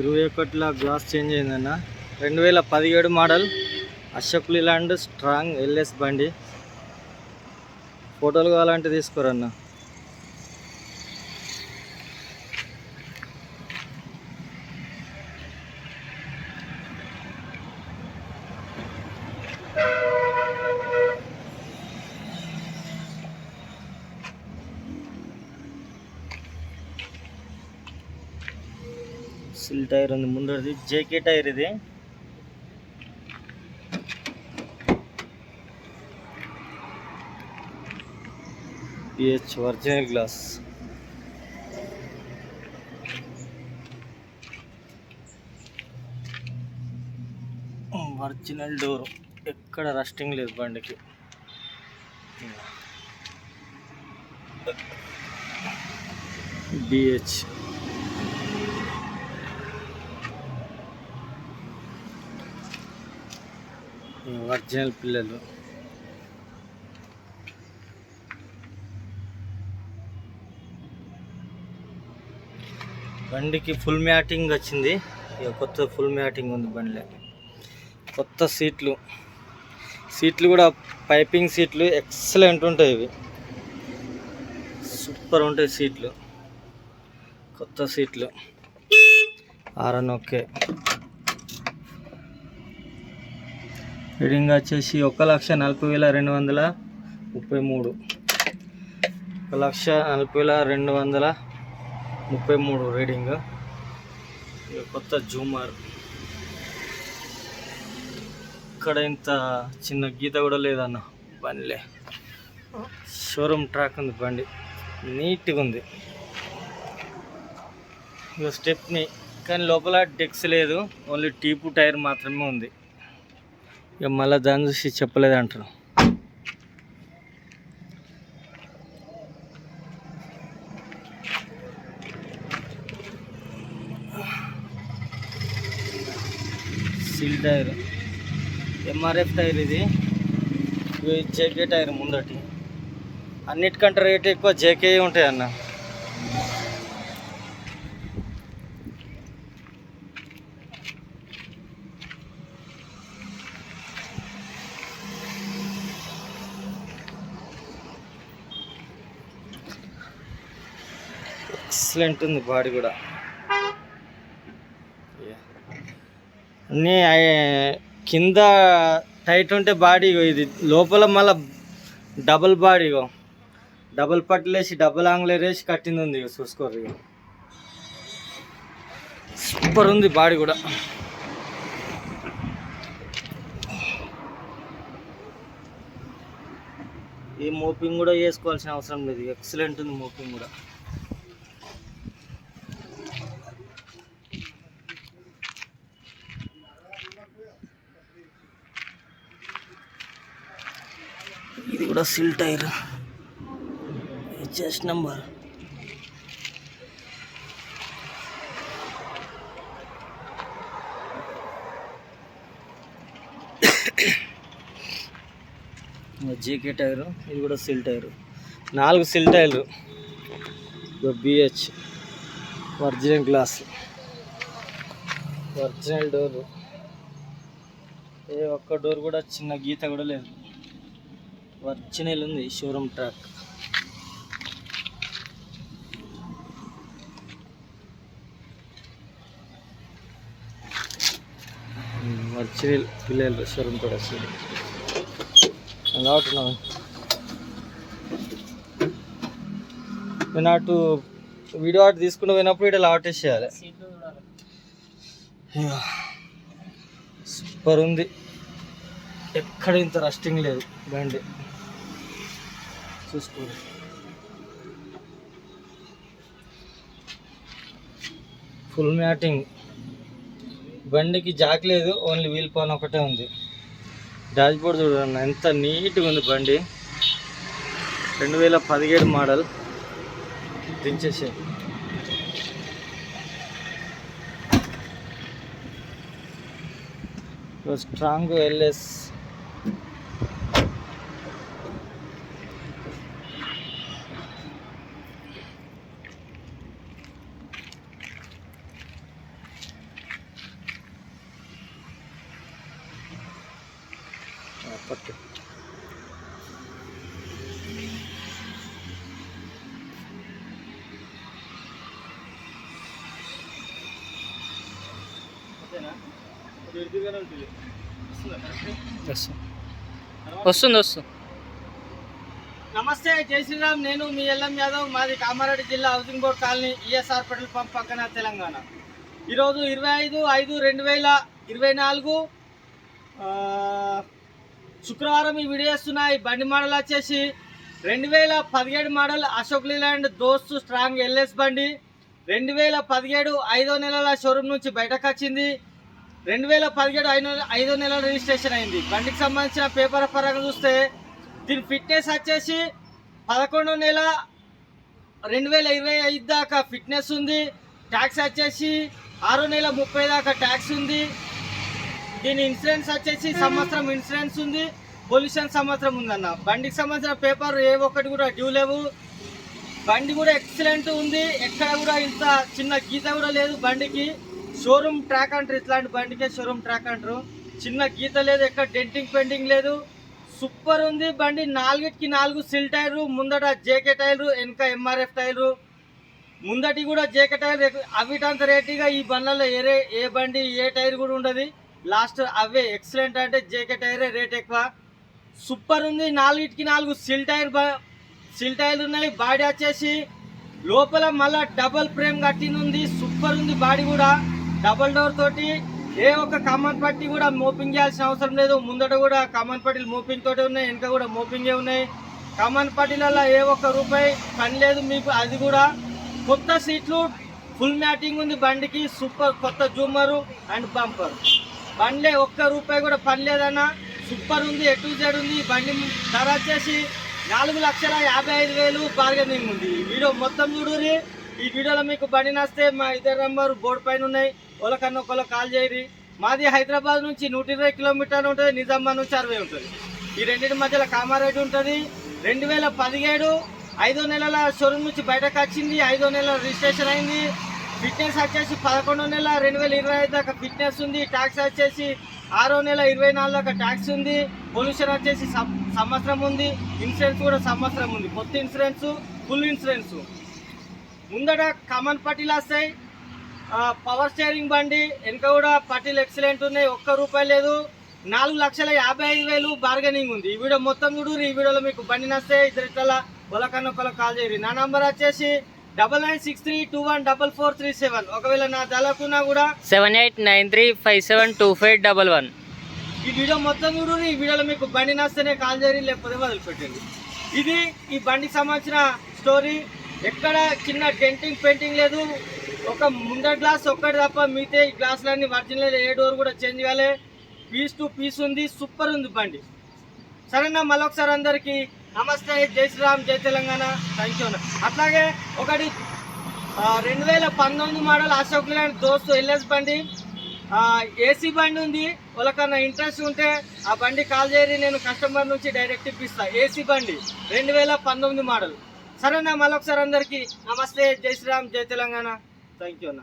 ఇరవై ఒకటిలో glass change అయిందన్న. రెండు వేల పదిహేడు model Ashok Leyland strong LS బండి. ఫోటోలు కావాలంటే తీసుకోరన్న. సిల్ టైర్ ఉంది ముందరది జేకే టైర్ ఇది. PH original glass. Original door ఎక్కడ రస్టింగ్ లేదు బండికి. బిహెచ్ ఒరిజినల్ పిల్లలు. బండికి ఫుల్ మ్యాటింగ్ వచ్చింది. ఇక కొత్త ఫుల్ మ్యాటింగ్ ఉంది బండిలో. కొత్త సీట్లు. సీట్లు కూడా పైపింగ్ సీట్లు ఎక్సలెంట్ ఉంటాయి ఇవి. సూపర్ ఉంటాయి సీట్లు. కొత్త సీట్లు. RN okay. రీడింగ్ వచ్చేసి ఒక లక్ష నలభై వేల రెండు వందల ముప్పై మూడు. ఒక లక్ష నలభై వేల రెండు వందల ముప్పై మూడు రీడింగ్. కొత్త జూమర్. ఇక్కడ ఇంత చిన్న గీత కూడా లేదన్న బండిలే. షోరూమ్ ట్రాక్ ఉంది బండి. నీట్గా ఉంది. ఇక స్టెప్ని కానీ లోపల డెక్స్ లేదు. ఓన్లీ టీపు టైర్ మాత్రమే ఉంది. ఇక మళ్ళీ దాన్ని చూసి చెప్పలేదు అంటారు. సీల్ టైర్ ఎంఆర్ఎఫ్ టైర్ ఇది. జేకే టైర్ ముందటి. అన్నిటికంటే రేట్ ఎక్కువ జేకే ఉంటాయి అన్న ఎక్సలెంట్ ఉంది బాడీ కూడా. అన్నీ కింద టైట్ ఉంటే బాడీ ఇగో ఇది. లోపల మళ్ళా డబుల్ బాడీ ఇగో. డబుల్ పట్టులేసి డబుల్ ఆంగ్లేర్ వేసి కట్టింది ఉంది చూసుకోరు సూపర్ ఉంది బాడీ కూడా. ఈ మోపింగ్ కూడా వేసుకోవాల్సిన అవసరం లేదు. ఎక్సలెంట్ ఉంది మోపింగ్ కూడా ఇది కూడా seal tyre. Chest number. JK tyre ఇది కూడా సిల్ టైరు. నాలుగు సిల్ టైర్లు. BH. Original glass. Original door. ఏ ఒక్క డోర్ కూడా చిన్న గీత కూడా లేదు. ఒరిజినల్ ఉంది షోరూమ్ ట్రాక్. ఒరిజినల్ పిల్లలు షోరూమ్ కూడా వస్తుంది. అలాంటున్నాను నేను అటు వీడియో అటు తీసుకుని పోయినప్పుడు ఇక్కడ లాటేస్ చేయాలి. సూపర్ ఉంది. ఎక్కడ ఇంత రస్టింగ్ లేదు బండి. చూసుకోండి. ఫుల్ మ్యాటింగ్ బండికి జాక్ లేదు ఓన్లీ వీల్ పాన్ ఒకటే ఉంది. డాష్ బోర్డ్ చూడండి ఎంత నీట్గా ఉంది బండి. రెండు వేల పదిహేడు మోడల్. దించేసే స్ట్రాంగ్ ఎల్ఎస్ వస్తుంది వస్తుంది. నమస్తే జై శ్రీరామ్. నేను మీ ఎల్ఎం యాదవ్. మాది కామారెడ్డి జిల్లా housing board colony ESR petrol pump పక్కన తెలంగాణ. ఈరోజు ఇరవై ఐదు ఐదు రెండు వేల ఇరవై నాలుగు శుక్రవారం ఈ వీడియో ఈ బండి మోడల్ వచ్చేసి రెండు వేల పదిహేడు model Ashok Leyland Dost strong LS బండి. రెండు వేల పదిహేడు ఐదో నెలల షోరూమ్ నుంచి బయటకు వచ్చింది. రెండు వేల పదిహేడు ఐదు ఐదో నెలల రిజిస్ట్రేషన్ అయింది. బండికి సంబంధించిన పేపర్ పరంగా చూస్తే దీని ఫిట్నెస్ వచ్చేసి పదకొండో నెల రెండు వేల ఇరవై ఐదు దాకా ఫిట్నెస్ ఉంది. ట్యాక్స్ వచ్చేసి ఆరో నెల ముప్పై దాకా ట్యాక్స్ ఉంది. దీని ఇన్సూరెన్స్ వచ్చేసి సంవత్సరం ఇన్సూరెన్స్ ఉంది. పొల్యూషన్ సంవత్సరం ఉందన్న. బండికి సంబంధించిన పేపర్ ఏ ఒక్కటి కూడా డ్యూ లేవు. బండి కూడా ఎక్సలెంట్ ఉంది. ఎక్కడ కూడా ఇంత చిన్న గీత కూడా లేదు బండికి. షోరూమ్ ట్రాక్ అంటారు ఇట్లాంటి బండికే షోరూమ్ ట్రాక్ అంటారు. చిన్న గీత లేదు ఎక్కడ డెంటింగ్ పెండింగ్ లేదు. సూపర్ ఉంది బండి నాలుగిటికి నాలుగు సిల్ టైర్లు ముందట జేకే టైర్లు వెనక ఎంఆర్ఎఫ్ టైర్లు. ముందటి కూడా జేకే టైర్ అవిటంత రేటుగా ఈ బండ్లలో ఏరే ఏ బండి ఏ టైర్ కూడా ఉండదు. లాస్ట్ అవే ఎక్సలెంట్ అంటే జేకే టైరే రేట్ ఎక్కువ. సూపర్ ఉంది నాలుగిటికి నాలుగు సిల్ టైర్ సిల్ టైర్లు ఉన్నాయి బాడీ వచ్చేసి లోపల మళ్ళా డబల్ ఫ్రేమ్ కట్టింది ఉంది సూపర్ ఉంది బాడీ కూడా. డబల్ డోర్ తోటి ఏ ఒక్క కామన్ పట్టి కూడా మోపింగ్ చేయాల్సిన అవసరం లేదు. ముందట కూడా కామన్ పట్టీలు మోపింగ్ తోటి ఉన్నాయి వెనక కూడా మోపింగే ఉన్నాయి. కామన్ పట్టీలలో ఏ ఒక్క రూపాయి పని లేదు మీకు అది కూడా కొత్త సీట్లు ఫుల్ మ్యాటింగ్ ఉంది బండికి సూపర్ కొత్త జూమరు అండ్ బంపర్. బండ్లే ఒక్క రూపాయి కూడా పని లేదన్నా సూపర్ ఉంది ఎటు జెడ్ ఉంది బండి ధర వచ్చేసి నాలుగు లక్షల యాభై ఐదు వేలు బార్గెనింగ్ ఉంది. వీడియో మొత్తం చూడుని ఈ వీడియోలో మీకు బండి నస్తే మా ఇద్దరు నెంబర్ బోర్డు పైన ఉన్నాయి. ఒకళ్ళకన్నా ఒకళ్ళు కాల్ చేయరి. మాది హైదరాబాద్ నుంచి నూట ఇరవై కిలోమీటర్లు ఉంటుంది నిజామాబాద్ నుంచి అరవై ఉంటుంది. ఈ రెండింటి మధ్యలో కామారెడ్డి ఉంటుంది. రెండు వేల పదిహేడు ఐదో నెలల షోరూమ్ నుంచి బయటకు వచ్చింది ఐదో నెలల రిజిస్ట్రేషన్ అయింది. ఫిట్నెస్ వచ్చేసి పదకొండో నెల రెండు వేల ఇరవై ఐదు దాకా ఫిట్నెస్ ఉంది ట్యాక్స్ వచ్చేసి ఆరో నెల ఇరవై నాలుగు దాకా ట్యాక్స్ ఉంది. పొల్యూషన్ వచ్చేసి సం- సంవత్సరం ఉంది ఇన్సూరెన్స్ కూడా సంవత్సరం ఉంది కొత్త ఇన్సూరెన్స్ ఫుల్ ఇన్సూరెన్స్. ముందట కామన్ పట్టీలు వస్తాయి పవర్ స్టీరింగ్ బండి వెనక కూడా పట్టీలు ఎక్సలెంట్ ఉన్నాయి. ఒక్క రూపాయి లేదు. నాలుగు లక్షల యాభై ఐదు వేలు బార్గెనింగ్ ఉంది. ఈ వీడియో మొత్తం చూడు ఈ వీడియోలో మీకు బండి నస్తే ఇద్దరిట్ల ఒకళ్ళకన్నా ఒకళ్ళ కాల్ చేయరు. నా నంబర్ వచ్చేసి double nine six three two one double four three seven ఒకవేళ నా తెలకున్నా కూడా seven eight nine three five seven two five double one ఈ వీడియో మొత్తం చూడు ఈ వీడియోలో మీకు బండి నస్తేనే కాల్ చేయరు. లేకపోతే వదిలిపెట్టండి ఇది ఈ బండికి సంబంధించిన స్టోరీ ఎక్కడ చిన్న డెంటింగ్ పెయింటింగ్ లేదు. ఒక ముందర గ్లాస్ ఒక్కటి తప్ప మిగతా ఈ గ్లాసులన్నీ ఒరిజినల్ ఏ డోర్ కూడా చేంజ్ కాలే. పీస్ టు పీస్ ఉంది సూపర్ ఉంది బండి. సరేనా మళ్ళొకసారి అందరికీ నమస్తే జై శ్రీరామ్ జై తెలంగాణ. థ్యాంక్ యూ అట్లాగే ఒకటి రెండు వేల పంతొమ్మిది మోడల్ అశోక్ లేలాండ్ దోస్తు ఎల్ఎస్ బండి. ఏసీ బండి ఉంది. వాళ్ళకన్నా ఇంట్రెస్ట్ ఉంటే ఆ బండి కాల్ చేయరి నేను కస్టమర్ నుంచి డైరెక్ట్ ఇప్పిస్తా. ఏసీ బండి రెండు వేల పంతొమ్మిది మోడల్ సరేనా మళ్ళొకసారి అందరికీ నమస్తే జై శ్రీరామ్ జై తెలంగాణ. థ్యాంక్ యూ అన్న